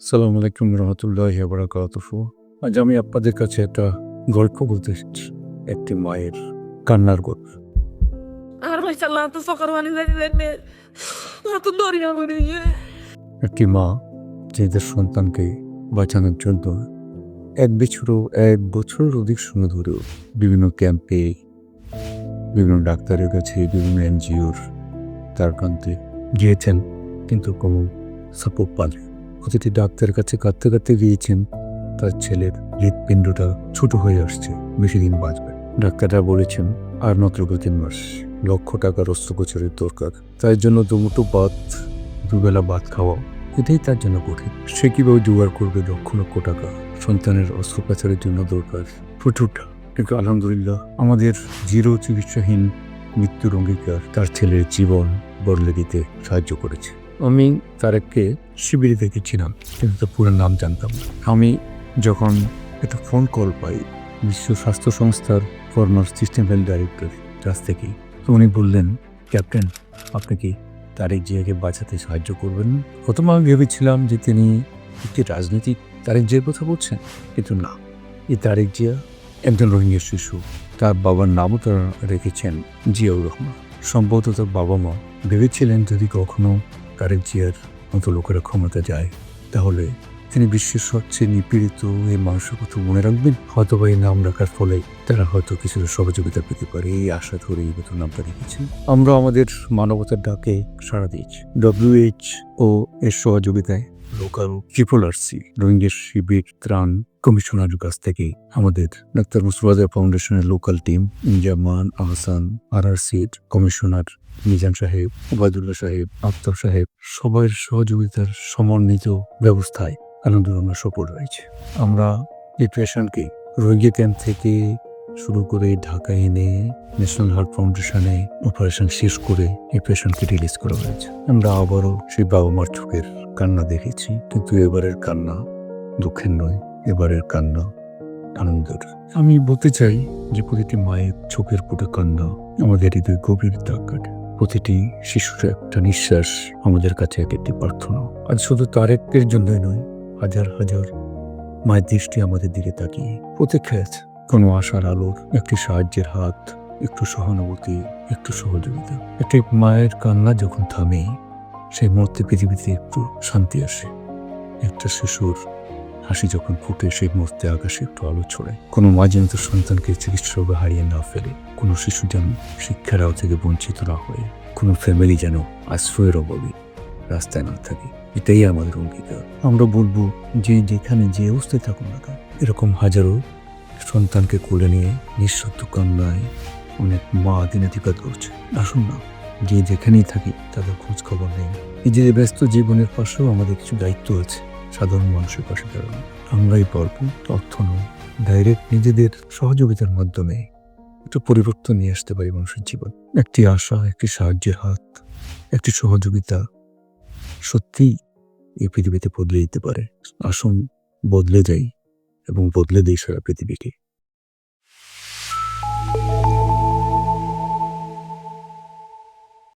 সালাম আলাইকুম রহমতুল্লাহ বারাকাতুহু। আজ আমি আপনাদের কাছে একটা গল্প বলতে এসেছি। একটি মায়ের কান্নার গল্প। করে একটি মা নিজেদের সন্তানকে বাঁচানোর জন্য এক বছরও এক বছরের অধিক সময় ধরেও বিভিন্ন ক্যাম্পে বিভিন্ন ডাক্তারের কাছে বিভিন্ন এনজিওর তার কান্তে গিয়েছেন কিন্তু কোনো সাপোর্ট পান প্রতিটি ডাক্তারের কাছে কাঁদতে কাঁদতে গিয়েছেন। তার ছেলের হৃৎপিণ্ডটা ছোট হয়ে আসছে। বেশি দিন বাঁচবে। ডাক্তাররা বলেছেন, আর মাত্র দু তিন মাস। লক্ষ টাকার অস্ত্রোপচারের দরকার। তার জন্য দুমুটো ভাত, দুবেলা ভাত খাওয়া, এটাই তার জন্য কঠিন। সে কীভাবে জোগাড় করবে লক্ষ লক্ষ টাকা? সন্তানের অস্ত্রোপচারের জন্য দরকার প্রচুরটা কিন্তু আলহামদুলিল্লাহ, আমাদের জিরো চিকিৎসাহীন মৃত্যুর অঙ্গীকার তার ছেলের জীবন বদলে দিতে সাহায্য করেছে। আমি তারেককে শিবিরে দেখেছিলাম, কিন্তু তার পুরো নাম জানতাম আমি যখন একটা ফোন কল পাই, বিশ্ব স্বাস্থ্য সংস্থার ফরমার সিস্টেম হেলথ ডাইরেক্টর কাছ থেকে, তো উনি বললেন ক্যাপ্টেন আপনি কি তারেক জিয়াকে বাঁচাতে সাহায্য করবেন প্রথম আমি ভেবেছিলাম যে তিনি একটি রাজনীতিক তারেক জিয়ার কথা বলছেন, কিন্তু না। এই তারেক জিয়া একজন রোহিঙ্গা শিশু। তার বাবার নামও তারা রেখেছেন জিয়াউর রহমান। সম্ভবত তার বাবা মা ভেবেছিলেন যদি কখনো তারেক জিয়ার মতো লোকেরা ক্ষমতা যায়, তাহলে তিনি বিশ্বের সবচেয়ে নিপীড়িত এই মানুষের কথা মনে রাখবেন? হয়তো বা এই নাম রাখার ফলে তারা হয়তো কিছুটা সহযোগিতা পেতে পারে, এই আশা ধরে এই নতুন নামটা রেখেছেন আমরা আমাদের মানবতার ডাকে সাড়া দিয়েছি। ডব্লিউএইচ ও এর সহযোগিতায় লোকাল ট্রিপল আরসি রোহিঙ্গা শিবির ত্রাণ কমিশনারের কাছ থেকে আমাদের ডাক্তার মুসবাজার ফাউন্ডেশনের local team, Injaman Ahsan, R R সির কমিশনার মিজান সাহেব, ওবায়দুল্লাহ সাহেব, আফতাব সাহেব সবার সহযোগিতার সমন্বিত ব্যবস্থায় আনন্দরমা সফল রয়েছে আমরা এই রোগী ক্যাম্প থেকে শুরু করে ঢাকায় এনে ন্যাশনাল হার্ট ফাউন্ডেশনে অপারেশন শেষ করে এই রিলিজ করা হয়েছে। আমরা আবারও সেই বাবা মার চোখের কান্না দেখেছি, কিন্তু এবারের কান্না দুঃখের নয়, এবারের কান্না আনন্দের। আমি বলতে চাই যে প্রতিটি মায়ের চোখের ফুটে কান্না আমাদের হৃদয় গভীর দাগ কাটে। প্রতিটি শিশুর একটা নিঃশ্বাস আমাদের কাছে এক একটি প্রার্থনা। আজ শুধু তারেকের জন্যই নয়, হাজার হাজার মায়ের দৃষ্টি আমাদের দিকে তাকিয়ে। প্রতীক্ষায় আছে, কোনো আশার আলোর, একটি সাহায্যের হাত, একটু সহানুভূতি, একটু সহযোগিতা। একটি মায়ের কান্না যখন থামে, সেই মুহূর্তে পৃথিবীতে একটু শান্তি আসে। একটা শিশুর হাসি যখন ফুটে, সেই মুহূর্তে আকাশে একটু আলো ছড়ায়। কোনো মা যেন তার সন্তানকে চিকিৎসকে হারিয়ে না ফেলে, কোনো শিশু যেন শিক্ষার আও থেকে বঞ্চিত না হয়ে, কোনো ফ্যামিলি যেন আশ্রয়ের অভাবে রাস্তায় না থাকে। এটাই আমাদের অঙ্গীকার। আমরা বলব, যে যেখানে যে অবস্থায় থাকুন না কেন, এরকম হাজারো সন্তানকে কোলে নিয়ে নিঃশব্দ কান্নায় অনেক মা দিনাতিপাত করছে। আসুন না, যে যেখানেই থাকি, তাদের খোঁজ খবর নেই। নিজেদের ব্যস্ত জীবনের পাশেও আমাদের কিছু দায়িত্ব আছে। সাধারণ মানুষের পাশে দাঁড়ানো। আমরাই পারব অর্থ নয় ডাইরেক্ট নিজেদের সহযোগিতার মাধ্যমে একটু পরিবর্তন নিয়ে আসতে পারি মানুষের জীবন। একটি আশা, একটি সাহায্যের হাত, একটি সহযোগিতা সত্যিই এই পৃথিবীতে বদলে দিতে পারে। আসুন বদলে যাই এবং বদলে দিই সারা পৃথিবীকে।